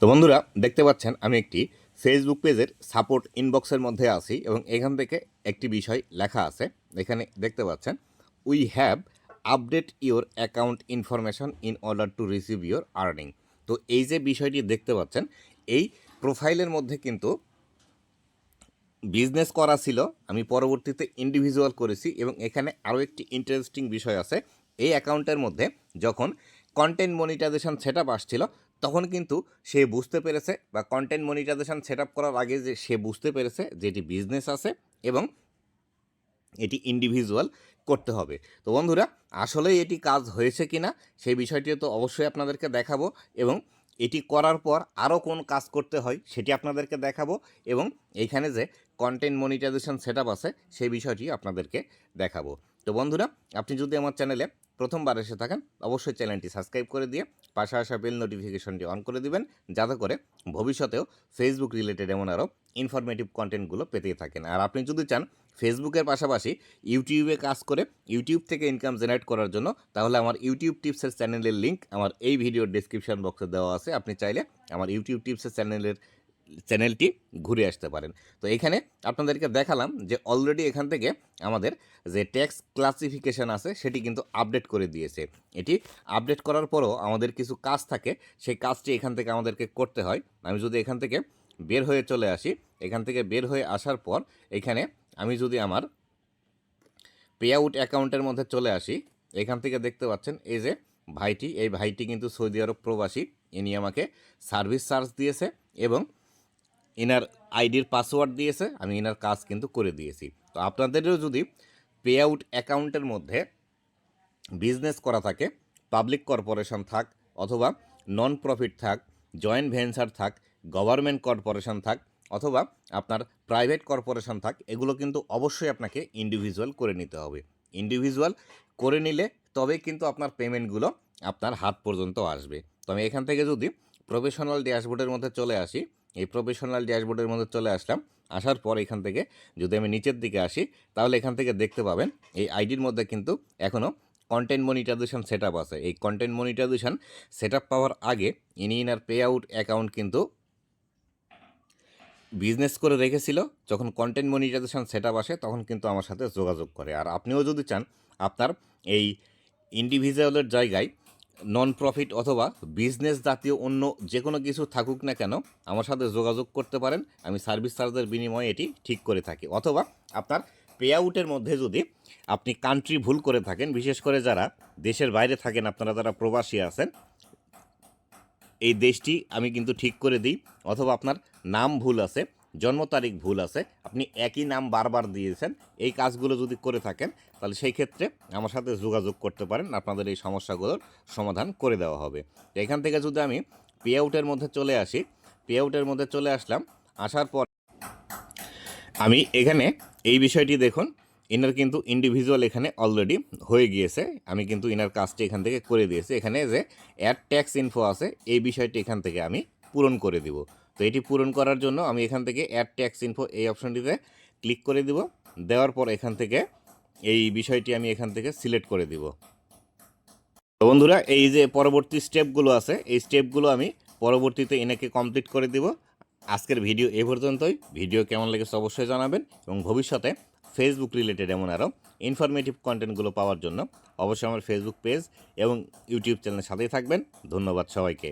তো বন্ধুরা, দেখতে পাচ্ছেন আমি একটি ফেসবুক পেজের সাপোর্ট ইনবক্সের মধ্যে আছি এবং এখান থেকে একটি বিষয় লেখা আছে। এখানে দেখতে পাচ্ছেন we have update your account information in order to receive your earning তো এই যে বিষয়টি দেখতে পাচ্ছেন, এই প্রোফাইলের মধ্যে কিন্তু বিজনেস করা ছিল। আমি পরবর্তীতে ইন্ডিভিজুয়াল করেছি এবং এখানে আরও একটি ইন্টারেস্টিং বিষয় আছে। এই অ্যাকাউন্টের মধ্যে যখন কন্টেন্ট মনিটাইজেশন সেট আপ আসছিল তখন কিন্তু সে বুঝতে পেরেছে বা কন্টেন্ট মনিটাইজেশন সেট আপ করার আগে যে সে বুঝতে পেরেছে যে এটি বিজনেস আছে এবং এটি ইন্ডিভিজুয়াল করতে হবে। তো বন্ধুরা, আসলেই এটি কাজ হয়েছে কি না সেই বিষয়টিও তো অবশ্যই আপনাদেরকে দেখাবো এবং এটি করার পর আরও কোন কাজ করতে হয় সেটি আপনাদেরকে দেখাবো এবং এইখানে যে কন্টেন্ট মনিটাইজেশন সেট আছে সেই বিষয়টি আপনাদেরকে দেখাবো। তো বন্ধুরা, আপনি যদি আমার চ্যানেলে প্রথমবার এসে থাকেন, অবশ্যই চ্যানেলটি সাবস্ক্রাইব করে দিয়ে পাশে আসা বেল নোটিফিকেশনটি অন করে দিবেন, যাতে করে ভবিষ্যতেও ফেসবুক রিলেটেড এমন আরও ইনফরমেটিভ কন্টেন্টগুলো পেতে থাকেন। আর আপনি যদি চান ফেসবুকের পাশাপাশি ইউটিউবে কাজ করে ইউটিউব থেকে ইনকাম জেনারেট করার জন্য, তাহলে আমার ইউটিউব টিপসের চ্যানেলের লিঙ্ক আমার এই ভিডিওর ডিসক্রিপশন বক্সে দেওয়া আছে। আপনি চাইলে আমার ইউটিউব টিপসের চ্যানেলের চ্যানেলটি ঘুরে আসতে পারেন। তো এখানে আপনাদেরকে দেখালাম যে অলরেডি এখান থেকে আমাদের যে ট্যাক্স ক্লাসিফিকেশান আছে, সেটি কিন্তু আপডেট করে দিয়েছে। এটি আপডেট করার পরও আমাদের কিছু কাজ থাকে, সেই কাজটি এখান থেকে আমাদেরকে করতে হয়। আমি যদি এখান থেকে বের হয়ে চলে আসি, এখান থেকে বের হয়ে আসার পর এখানে আমি যদি আমার পে আউট অ্যাকাউন্টের মধ্যে চলে আসি, এখান থেকে দেখতে পাচ্ছেন এই যে ভাইটি, এই ভাইটি কিন্তু সৌদি আরব প্রবাসী। ইনি আমাকে সার্ভিস চার্জ দিয়েছে এবং ইনার আইডির পাসওয়ার্ড দিয়েছে, আমি এনার কাজ কিন্তু করে দিয়েছি। তো আপনাদেরও যদি পে আউট অ্যাকাউন্টের মধ্যে বিজনেস করা থাকে পাবলিক কর্পোরেশন থাক অথবা নন প্রফিট থাক জয়েন্ট ভেঞ্চার থাক গভর্নমেন্ট কর্পোরেশন থাক অথবা আপনার প্রাইভেট কর্পোরেশন থাক, এগুলো কিন্তু অবশ্যই আপনাকে ইন্ডিভিজুয়াল করে নিতে হবে। ইন্ডিভিজুয়াল করে নিলে তবে কিন্তু আপনার পেমেন্টগুলো আপনার হাত পর্যন্ত আসবে। তো আমি এখান থেকে যদি প্রফেশনাল ড্যাশবোর্ডের মধ্যে চলে আসি এই প্রফেশনাল ড্যাশবোর্ডের মধ্যে চলে আসলাম। আসার পর এখান থেকে যদি আমি নিচের দিকে আসি, তাহলে এখান থেকে দেখতে পাবেন এই আইডির মধ্যে কিন্তু এখনও কন্টেন্ট মনিটাইজেশন সেট আছে। এই কন্টেন্ট মনিটাইজেশন সেট পাওয়ার আগে ইনি ইনার পে আউট অ্যাকাউন্ট কিন্তু বিজনেস করে রেখেছিল। যখন কন্টেন্ট মনিটাইজেশন সেট আসে, তখন কিন্তু আমার সাথে যোগাযোগ করে। আর আপনিও যদি চান, আপনার এই ইন্ডিভিজুয়ালের জায়গায় নন প্রফিট অথবা বিজনেস জাতীয় অন্য যে কোনো কিছু থাকুক না কেন, আমার সাথে যোগাযোগ করতে পারেন। আমি সার্ভিস চার্জের বিনিময়ে এটি ঠিক করে থাকি। অথবা আপনার পে আউটের মধ্যে যদি আপনি কান্ট্রি ভুল করে থাকেন, বিশেষ করে যারা দেশের বাইরে থাকেন, আপনারা যারা প্রবাসী আছেন, এই দেশটি আমি কিন্তু ঠিক করে দিই। অথবা আপনার নাম ভুল আছে জন্ম তারিখ ভুল আছে, আপনি একই নাম বারবার দিয়েছেন, এই কাজগুলো যদি করে থাকেন, তাহলে সেই ক্ষেত্রে আমার সাথে যোগাযোগ করতে পারেন, আপনাদের এই সমস্যাগুলোর সমাধান করে দেওয়া হবে। এখান থেকে যদি আমি পে আউটের মধ্যে চলে আসি পে আউটের মধ্যে চলে আসলাম, আসার পর আমি এখানে এই বিষয়টি দেখুন ইনার কিন্তু ইন্ডিভিজুয়াল এখানে অলরেডি হয়ে গিয়েছে, আমি কিন্তু ইনার কাজটি এখান থেকে করে দিয়েছি। এখানে যে অ্যাড ট্যাক্স ইনফো আছে, এই বিষয়টি এখান থেকে আমি পূরণ করে দিব। তো এটি পূরণ করার জন্য আমি এখান থেকে অ্যাড ট্যাক্স ইনফো এই অপশনটিতে ক্লিক করে দিব। দেওয়ার পর এখান থেকে এই বিষয়টি আমি এখান থেকে সিলেক্ট করে দিব। তো বন্ধুরা, এই যে পরবর্তী স্টেপগুলো আছে, এই স্টেপগুলো আমি পরবর্তীতে এনাকে কমপ্লিট করে দিব। আজকের ভিডিও এ পর্যন্তই। ভিডিও কেমন লেগেছে অবশ্যই জানাবেন এবং ভবিষ্যতে ফেসবুক রিলেটেড এমন আরও ইনফরমেটিভ কন্টেন্টগুলো পাওয়ার জন্য অবশ্যই আমার ফেসবুক পেজ এবং ইউটিউব চ্যানেলের সাথেই থাকবেন। ধন্যবাদ সবাইকে।